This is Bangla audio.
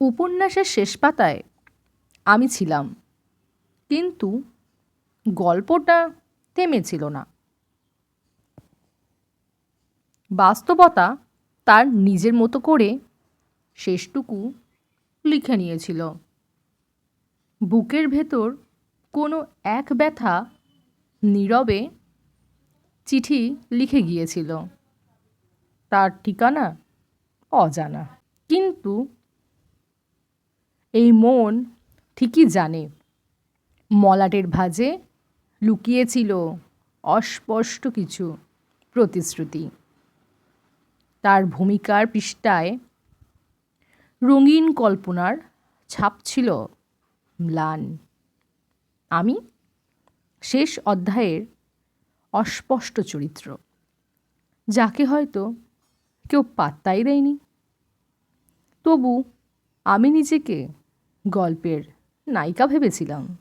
উপন্যাসের শেষ পাতায় আমি ছিলাম। কিন্তু গল্পটা থেমেছিল না। বাস্তবতা তার নিজের মতো করে শেষটুকু লিখে নিয়েছিল। বুকের ভেতর কোনো এক ব্যথা নীরবে চিঠি লিখে গিয়েছিল। তার ঠিকানা অজানা। কিন্তু এই মন ঠিকই জানে। মলাটের ভাঁজে লুকিয়েছিল অস্পষ্ট কিছু প্রতিশ্রুতি। তার ভূমিকার পৃষ্ঠায় রঙিন কল্পনার ছাপ ছিল ম্লান। আমি শেষ অধ্যায়ের অস্পষ্ট চরিত্র। যাকে হয়তো কেউ পাত্তাই দেয়নি। তবু আমি নিজেকে গল্পের নায়িকা ভেবেছিলাম।